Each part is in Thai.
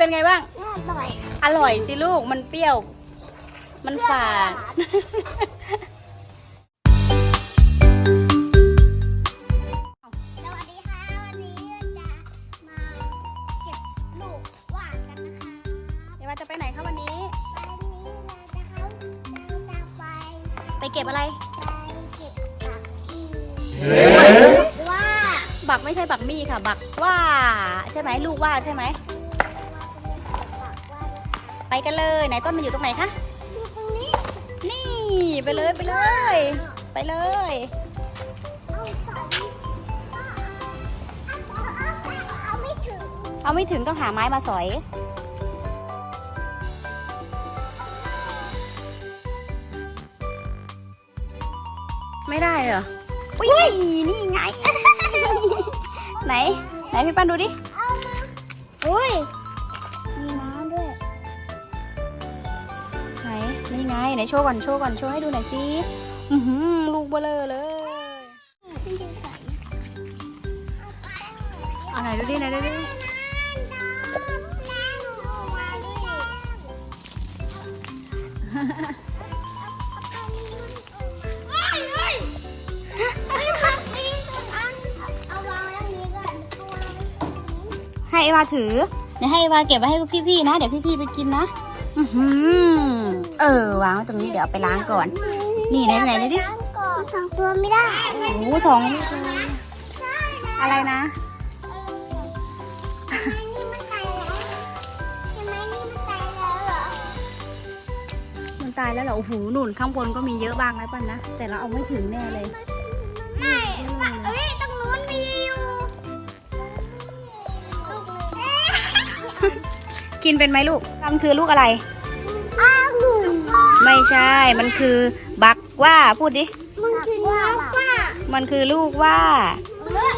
เป็นไงบ้าง อร่อยอร่อยสิลูก มันเปรี้ยว มันฝาด สวัสดีค่ะ วันนี้เราจะมาเก็บลูกหวานกันนะคะเอวาจะไปไหนคะวันนี้ วันนี้เราจะเข้าเราจะไปไปเก็บอะไร ไปเก็บผักชีว่าบักไม่ใช่บักมี่ค่ะ บักว่า ใช่ไหมลูกว่าใช่ไหม ไปกันเลยไหนต้นมันอยู่ตรงไหนคะอยู่ตรงนี้ นี่ไปเลยไปเลย ไปเลย เอาสองเอาเอาเอาเอาไม่ถึงเอาไม่ถึงต้องหาไม้มาสอย ไม่ได้เหรออุ้ยนี่ไง ไหน ไหนพี่ปั้นดูดิ เอามาอุ้ย นนี่ไงไหนโชว์ก่อนโชว์ก่อนโชว์ให้ดูหน่อยสิอือหือลูกเบลอเลยซึ่งจะใส่เอะไหนดูดิไหนดูดิให้เอวาถือ เดี๋ยวให้เอวาเก็บไว้ให้พี่ๆนะ เดี๋ยวพี่ๆไปกินนะอือหือ เออวางไว้ตรงนี้เดี๋ยวเอาไปล้างก่อน นี่ไหนไหนดูดิสองตัวไม่ได้โอ้โหสองลูกเลยอะไรนะทำไมนี่มันตายแล้วทำไมนี่มันตายแล้วเหรอมันตายแล้วเหรอโอ้โหหนุนข้างบนก็มีเยอะบ้างนะปั้นนะ แต่เราเอาไม่ถึงแน่เลย กินเป็นไหมลูกมันคือลูกอะไรอ้าวหนึ่งไม่ใช่ มันคือบักว่าพูดดิ มันคือน้องว่ามันคือลูกว่าเอ้ย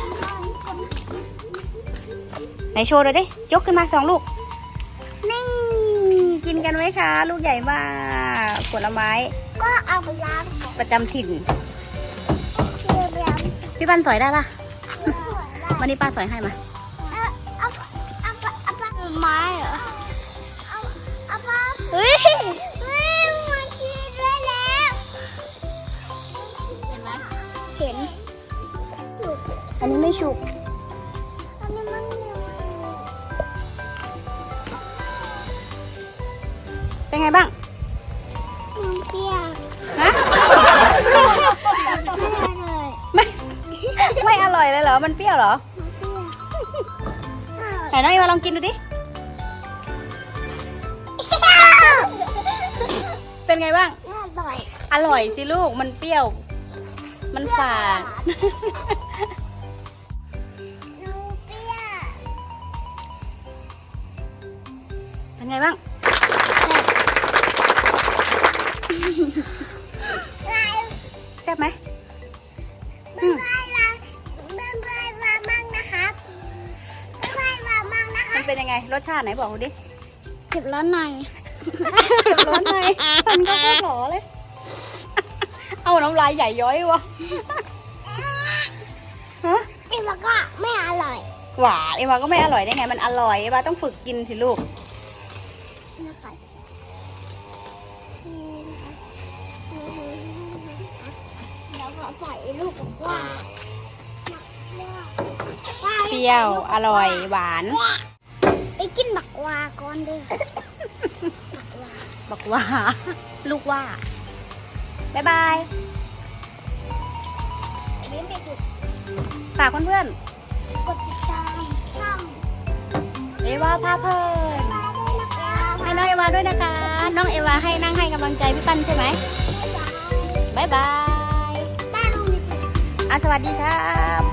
ไหนโชว์เลยดิ ยกขึ้นมาสองลูก นี่ กินกันไหมคะ ลูกใหญ่มากผลไม้ ก็เอาไปล้างก่อนประจำถิ่นเพื่อไปล้างพี่ปั้นสอยได้ปะเพื่อได้วันนี้ป้าสอยให้มาเอา เห็นจุดอันนี้ไม่ฉุก อันนี้มันยังเป็นไงบ้างมันเปรี้ยวฮะไม่เลยไม่ไม่อร่อยเลยเหรอ มันเปรี้ยวเหรอมันเปรี้ยวไหนน้องอีวาลองกินดูดิ เป็นไงบ้าง อร่อย อร่อยสิลูก มันเปรี้ยว มันฝาดนูเปรี้ยวเป็นไงบ้างแซ่บไหมบ๊ายบายมาบ๊ายบายมามั่งนะครับบ๊ายบายมามั่งนะคมัรันบเป็นยังไง รสชาติไหนบอกดูดิ เก็บร้อนใน ร้อนไหมมันก็โคตรหลอเลย เอาน้ำลายใหญ่ย้อยวะฮะนี่มันก็ไม่อร่อย หวานเอวาก็ไม่อร่อยได้ไง มันอร่อยเอวาต้องฝึกกินสิลูกนะคะแล้วก็ใส่ลูกกับว่าเปรี้ยว อร่อย หวาน ไปกินบักวาก่อนเด้อบอกว่าลูกว่า บ๊ายบายเล่นไปจุดฝากเพื่อนกดติดตามช่องๆเอวาพาเพลินมาด้วยนะคะให้น้องเอวาด้วยนะคะ น้องเอวาให้นั่งให้กำลังใจพี่ปั้นใช่ไหมบ๊ายบายบ๊ายบายบ้านลุงมี อะสวัสดีครับ